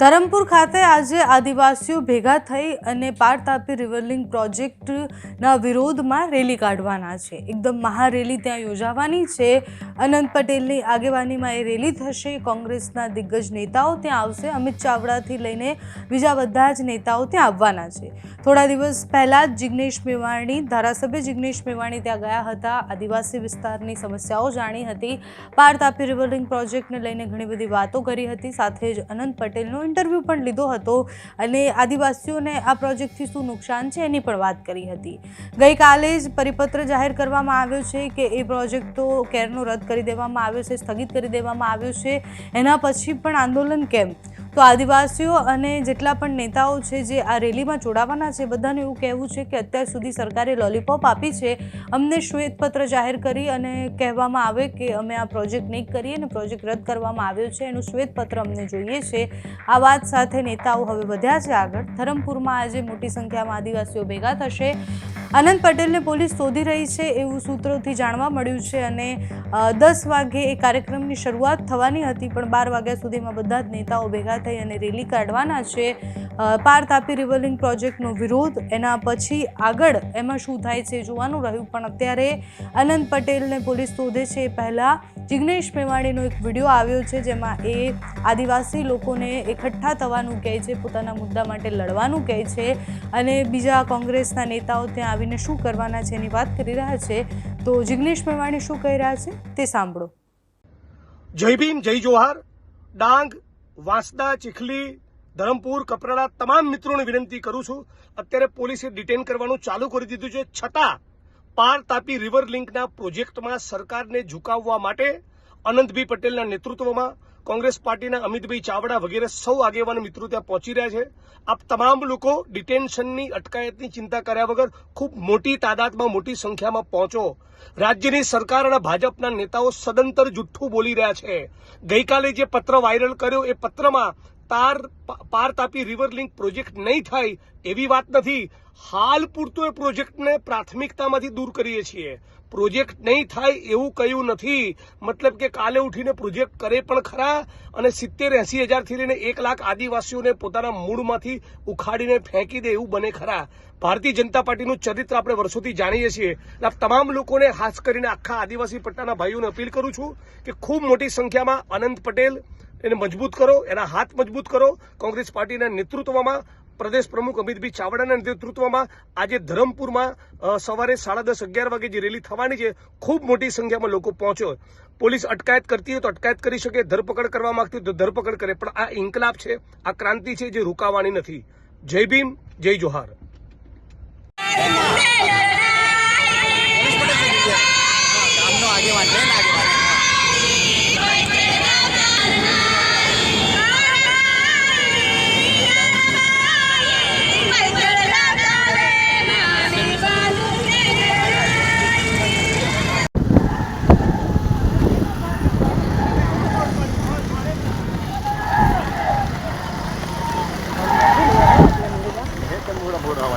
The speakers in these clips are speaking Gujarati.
ધરમપુર ખાતે આજે આદિવાસીઓ ભેગા થઈ અને પાર તાપી રિવરલિંક પ્રોજેક્ટના વિરોધમાં રેલી કાઢવાના છે. એકદમ મહારેલી ત્યાં યોજાવાની છે. અનંત પટેલની આગેવાનીમાં એ રેલી થશે. કોંગ્રેસના દિગ્ગજ નેતાઓ ત્યાં આવશે. અમિત ચાવડાથી લઈને બીજા બધા જ નેતાઓ ત્યાં આવવાના છે. થોડા દિવસ પહેલાં જ જિગ્નેશ મેવાણી, ધારાસભ્ય જિગ્નેશ મેવાણી ત્યાં ગયા હતા. આદિવાસી વિસ્તારની સમસ્યાઓ જાણી હતી. પાર તાપી રિવરલિંગ પ્રોજેક્ટને લઈને ઘણી બધી વાતો કરી હતી. સાથે જ અનંત પટેલનો ઇન્ટરવ્યૂ પણ લીધો હતો અને આદિવાસીઓને આ પ્રોજેક્ટથી શું નુકસાન છે એની પણ વાત કરી હતી. ગઈકાલે જ પરિપત્ર જાહેર કરવામાં આવ્યો છે કે એ પ્રોજેક્ટ તો કેરનો રદ કરી દેવામાં આવ્યો છે, સ્થગિત કરી દેવામાં આવ્યો છે. એના પછી પણ આંદોલન કેમ? તો આદિવાસીઓ અને જેટલા પણ નેતાઓ છે જે આ રેલીમાં જોડાવાના છે, બધાને એવું કહેવું છે કે અત્યાર સુધી સરકારે લોલીપોપ આપી છે. અમને શ્વેતપત્ર જાહેર કરી અને કહેવામાં આવે કે અમે આ પ્રોજેક્ટ નહીં કરીએ અને પ્રોજેક્ટ રદ કરવામાં આવ્યો છે. એનું શ્વેતપત્ર અમને જોઈએ છે. આ વાત સાથે નેતાઓ હવે વધ્યા છે આગળ. ધરમપુરમાં આજે મોટી સંખ્યામાં આદિવાસીઓ ભેગા થશે. અનંત પટેલને પોલીસ શોધી રહી છે એવું સૂત્રોથી જાણવા મળ્યું છે અને દસ વાગે એ કાર્યક્રમની શરૂઆત થવાની હતી, પણ બાર વાગ્યા સુધીમાં બધા જ નેતાઓ ભેગા થઈ અને રેલી કાઢવાના છે. પાર તાપી રિવલિંગ પ્રોજેક્ટનો વિરોધ, એના પછી આગળ એમાં શું થાય છે જોવાનું રહ્યું, પણ અત્યારે અનંત પટેલને પોલીસ શોધે છે એ પહેલાં જિગ્નેશ મેવાણીનો એક વીડિયો આવ્યો છે, જેમાં એ આદિવાસી લોકોને એકઠા થવાનું કહે છે, પોતાના મુદ્દા માટે લડવાનું કહે છે અને બીજા કોંગ્રેસના નેતાઓ ત્યાં આવીને શું કરવાના છે એની વાત કરી રહ્યા છે, તો જિગ્નેશ મેવાણી શું કહી રહ્યા છે તે સાંભળો. જય ભીમ, જય જોહાર. ડાંગ, વાંસદા, ચીખલી, ધરમપુર, કપરાડા તમામ મિત્રોને વિનંતી કરું છું, અત્યારે પોલીસે ડિટેન કરવાનું ચાલુ કરી દીધું છે. છતાં પાર તાપી રિવર લિંકના પ્રોજેક્ટમાં સરકારને ઝુકાવવા માટે અનંતભાઈ પટેલના નેતૃત્વમાં કોંગ્રેસ પાર્ટીના અમિતભાઈ ચાવડા વગેરે સૌ આગેવાન મિત્રો ત્યાં પહોંચી રહ્યા છે. આપ તમામ લોકો ડિટેન્શનની અટકાયતની ચિંતા કર્યા વગર ખૂબ મોટી તાદાદમાં મોટી સંખ્યામાં પહોંચો. રાજ્યની સરકાર અને ભાજપના નેતાઓ સદંતર જુઠ્ઠું બોલી રહ્યા છે. ગઈકાલે જે પત્ર વાયરલ કર્યો એ પત્રમાં તાર પાર તાપી રિવર લિંક પ્રોજેક્ટ નહીં થાય એવી વાત નથી. હાલ પૂરતો એ પ્રોજેક્ટને પ્રાથમિકતામાંથી દૂર કરીએ છીએ. પ્રોજેક્ટ નહીં થાય એવું કહ્યું નથી. મતલબ કે કાલે ઉઠીને પ્રોજેક્ટ કરે પણ ખરા અને સિત્તેર એસી હજારથી લઈને એક લાખ આદિવાસીઓને પોતાના મૂળમાંથી ઉખાડીને ફેંકી દે એવું બને ખરા. ભારતીય જનતા પાર્ટીનું ચરિત્ર આપણે વર્ષોથી જાણીએ છીએ. એટલે તમામ લોકોને ખાસ કરીને આખા આદિવાસી પટ્ટાના ભાઈઓને અપીલ કરું છું કે ખૂબ મોટી સંખ્યામાં અનંત પટેલ એને મજબૂત કરો, એના હાથ મજબૂત કરો. કોંગ્રેસ પાર્ટીના નેતૃત્વમાં, પ્રદેશ પ્રમુખ અમિતભાઈ ચાવડાના નેતૃત્વમાં આજે ધરમપુરમાં સવારે સાડા દસ અગિયાર વાગે જે રેલી થવાની છે, ખૂબ મોટી સંખ્યામાં લોકો પહોંચ્યો પોલીસ અટકાયત કરતી હોય તો અટકાયત કરી શકે, ધરપકડ કરવા માંગતી હોય તો ધરપકડ કરે. પણ આ ઇન્કલાબ છે, આ ક્રાંતિ છે જે રોકાવાની નથી. જય ભીમ, જય જોહાર.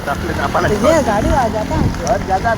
ये गाड़ी आ जाता है घर ज्यादा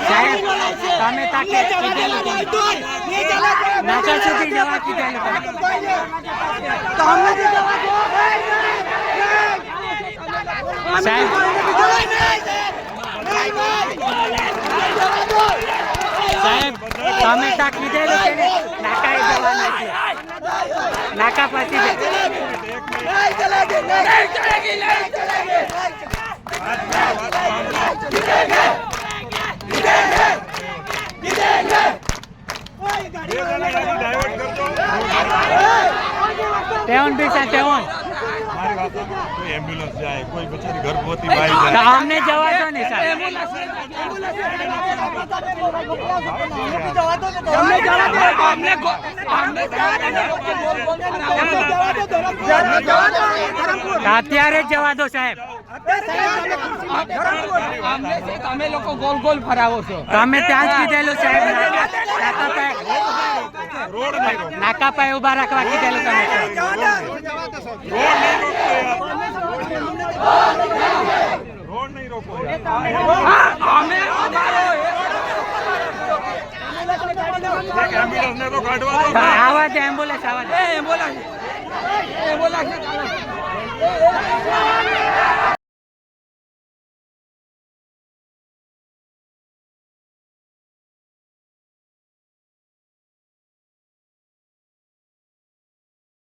સાહેબ તમે તાકે નાકા સુધી જવા કીધેલું સાહેબ સાહેબ તમે તા કીધેલું તેને નાકાએ જવાના છે નાકા પાસે નહીં ચલેગી નહીં ચલેગી તેવન છે તેવન ને સાહેબ અત્યારે જવા દો સાહેબ. તમે લોકો ગોલ ગોલ ફરાવો છો તમે ત્યાં જ કીધેલું સાહેબ નાકા પાસે ઊભા રાખવા કીધેલું તમે. એક એમ્બ્યુલન્સ ને તો કાઢવા દો ને. આવા દે એમ્બ્યુલન્સ આવા દે એમ્બ્યુલન્સ એમ્બ્યુલન્સ